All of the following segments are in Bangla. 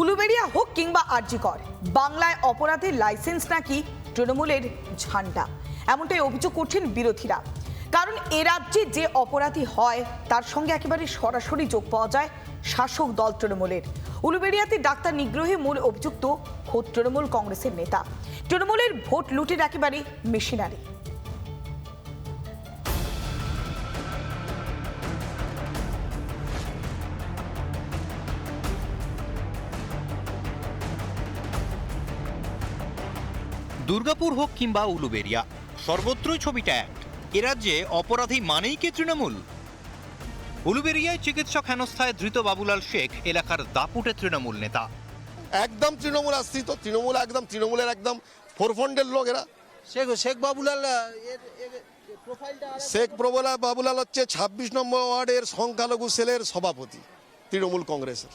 উলুবেড়িয়া হোক কিংবা আরজিকর, বাংলায় অপরাধের লাইসেন্স নাকি তৃণমূলের ঝান্ডা? এমনটাই অভিযোগ করছেন বিরোধীরা। কারণ এ রাজ্যে যে অপরাধী হয়, তার সঙ্গে একেবারে সরাসরি যোগ পাওয়া যায় শাসক দল তৃণমূলের। উলুবেড়িয়াতে ডাক্তার নিগ্রহে মূল অভিযুক্ত খোদ তৃণমূল কংগ্রেসের নেতা। তৃণমূলের ভোট লুটের একেবারে মেশিনারি। দুর্গাপুর হোক কিংবা উলুবেরিয়া সর্বত্রই ছবিটা এক এ রাজ্যে অপরাধী মানেই কে তৃণমূল? উলুবেরিয়ায় চিকিৎসক হেনস্থায় ধৃত বাবুলাল শেখ এলাকার দাপুটে তৃণমূল নেতা। একদম তৃণমূল আশ্রিত তৃণমূল একদম তৃণমূলের একদম ফোরফন্ডের লোক এরা। শেখ শেখ বাবুলাল শেখ প্রবলা বাবুলাল হচ্ছে ছাব্বিশ নম্বর ওয়ার্ডের সংখ্যালঘু সেলের সভাপতি তৃণমূল কংগ্রেসের।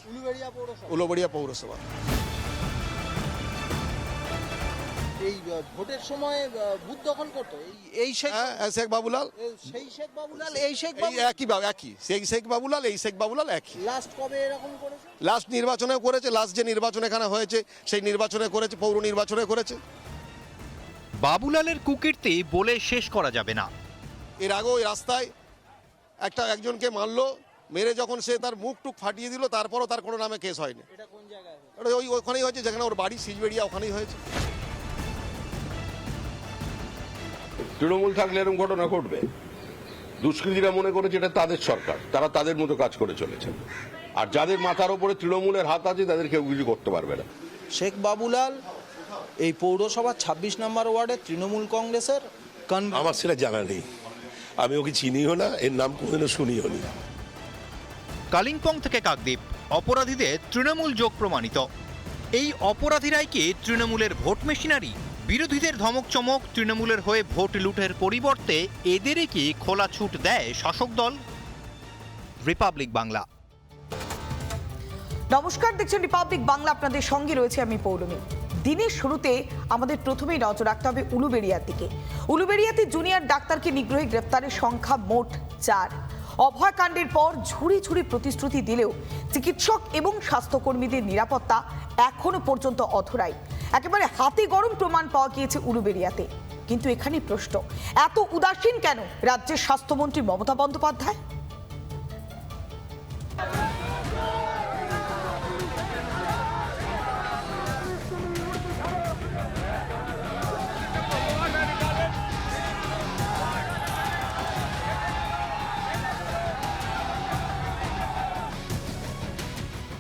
উলুবেড়িয়া পৌরসভা। এই ভোটের সময় বুথ দখল করতো। এই শেখ হ্যাঁ হ্যাঁ, শেখ বাবুলাল। এই সেই শেখ বাবুলাল এই শেখ বাবু একই একই। সেই শেখ বাবুলাল এই শেখ বাবুলাল একই। লাস্ট কবে এরকম করেছে? লাস্ট নির্বাচনে করেছে লাস্ট যে নির্বাচন এখানে হয়েছে সেই নির্বাচনে করেছে পৌর নির্বাচনে করেছে। বাবুলালের কুকীর্তি বলে শেষ করা যাবে না। এর আগে ওই রাস্তায় একটা একজনকে মারলো মেরে যখন সে তার মুখ টুক ফাটিয়ে দিল তারপরও তার কোনো নামে কেস হয়নি। এটা কোন জায়গায় ওই ওখানেই হয়েছে যেখানে ওর বাড়ি সিজবেড়িয়া ওখানেই হয়েছে। তৃণমূল থাকলে এরকম ঘটনা ঘটবে। দুষ্কৃতীরা মনে করে যেটা তাদের সরকার তারা তাদের মতো কাজ করে চলেছে আর যাদের মাথার ওপরে তৃণমূলের হাত আছে তাদের কেউ কিছু করতে পারবে না। শেখ বাবুলাল এই পৌরসভার ছাব্বিশ নম্বর ওয়ার্ডের তৃণমূল কংগ্রেসের কন- আমার সেটা জানা নেই। আমি ওকে চিনিও না এর নাম কোনোদিনও শুনিও নি। কালিম্পং থেকে কাকদ্বীপ অপরাধীদের তৃণমূল যোগ প্রমাণিত। এই অপরাধীরাই কি তৃণমূলের ভোট মেশিনারি? বিরোধীদের ধমক চমক তৃণমূলের হয়ে ভোট লুটের পরিবর্তে এদেরই কি খোলা ছুট দেয় শাসক দল? রিপাবলিক বাংলা। নমস্কার, দেখছেন রিপাবলিক বাংলা। আপনাদের সঙ্গে রয়েছে আমি পৌলমী। দিনের শুরুতে আমাদের প্রথমেই নজর রাখতে হবে উলুবেড়িয়ার দিকে। উলুবেড়িয়াতে জুনিয়র ডাক্তারকে নিগ্রহে গ্রেপ্তারের সংখ্যা মোট চার। অভয়কাণ্ডের পর ঝুড়ি ঝুড়ি প্রতিশ্রুতি দিলেও চিকিৎসক এবং স্বাস্থ্যকর্মীদের নিরাপত্তা এখনও পর্যন্ত অধরাই। একেবারে হাতে গরম প্রমাণ পাওয়া গিয়েছে উরুবেরিয়াতে কিন্তু এখানে প্রশ্ন, এত উদাসীন কেন রাজ্যের স্বাস্থ্যমন্ত্রী মমতা বন্দ্যোপাধ্যায়?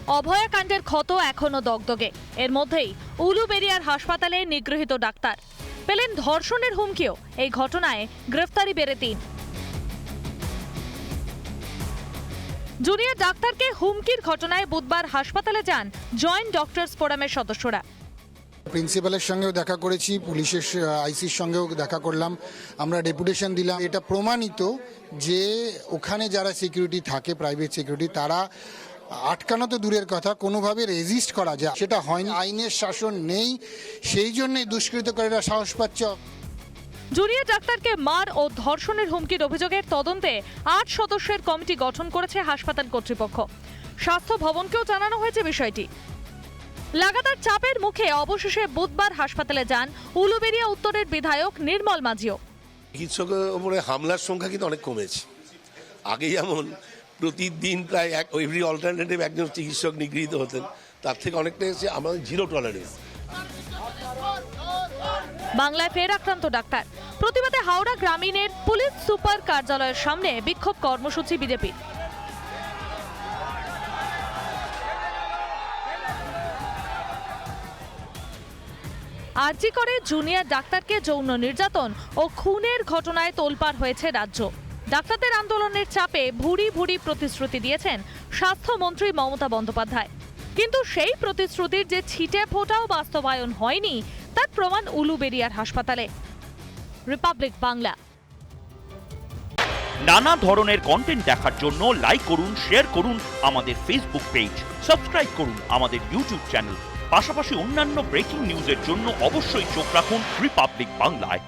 অভয়াকাণ্ডের ক্ষত এখনও দগদগে। এর মধ্যেই উলুবেরিয়ার হাসপাতালে নিগৃহীত ডাক্তার। পেলেন ধর্ষণের হুমকিও। এই ঘটনায় গ্রেফতারি বেড়ে তিন। জুনিয়র ডাক্তারকে হুমকির ঘটনায় বুধবার হাসপাতালে যান জয়েন্ট ডক্টরস ফোরামের সদস্যরা। প্রিন্সিপালের সঙ্গেও দেখা করেছি, পুলিশের আইসির সঙ্গেও দেখা করলাম। আমরা ডেপুটেশন দিলাম। এটা প্রমাণিত যে ওখানে যারা সিকিউরিটি থাকে, প্রাইভেট সিকিউরিটি, তারা আটকানো তো দূরের কথা কোনোভাবে রেজিস্ট করা যায় সেটা হয়নি। আইনের শাসন নেই সেই জন্যই দুষ্কৃতকারীরা সাহস পাচ্ছে। জুনিয়র ডাক্তারকে মার ও ধর্ষণের হুমকির অভিযোগের তদন্তে আট সদস্যের কমিটি গঠন করেছে হাসপাতাল কর্তৃপক্ষ। স্বাস্থ্য ভবনকেও জানানো হয়েছে বিষয়টি। লাগাতার চাপের মুখে অবশেষে বুধবার হাসপাতালে যান উলুবেরিয়া উত্তরের বিধায়ক নির্মল মাঝিও। চিকিৎসকের ওপরে হামলার সংখ্যা কিন্তু অনেক কমেছে। আগে যেমন প্রতিদিন প্রায় এক এভরি অল্টারনেটিভ একজন চিকিৎসক নিগৃহীত হতেন। তার থেকে অনেকটা এসে আমাদের জিরো টলারেন্স বাংলায় ফের আক্রান্ত ডাক্তার। প্রতিবাদে হাওড়া গ্রামীণের পুলিশ সুপার কার্যালয়ের সামনে বিক্ষোভ কর্মসূচি বিজেপির। আরজি করে জুনিয়র ডাক্তারকে যৌন নির্যাতন ও খুনের ঘটনায় তোলপাড় হয়েছে রাজ্য। ডাক্তারদের আন্দোলনের চাপে ভুরি ভুরি প্রতিশ্রুতি দিয়েছেন স্বাস্থ্যমন্ত্রী মমতা বন্দ্যোপাধ্যায়। কিন্তু সেই প্রতিশ্রুতির যে ছিটে ফোটাও বাস্তবায়ন হয়নি, তার প্রমাণ উলুবেরিয়ার হাসপাতালে। রিপাবলিক বাংলা। নানা ধরনের কন্টেন্ট দেখার জন্য লাইক করুন শেয়ার করুন আমাদের ফেসবুক পেজ সাবস্ক্রাইব করুন আমাদের ইউটিউব চ্যানেল পাশাপাশি অন্যান্য ব্রেকিং নিউজের জন্য অবশ্যই চোখ রাখুন রিপাবলিক বাংলায়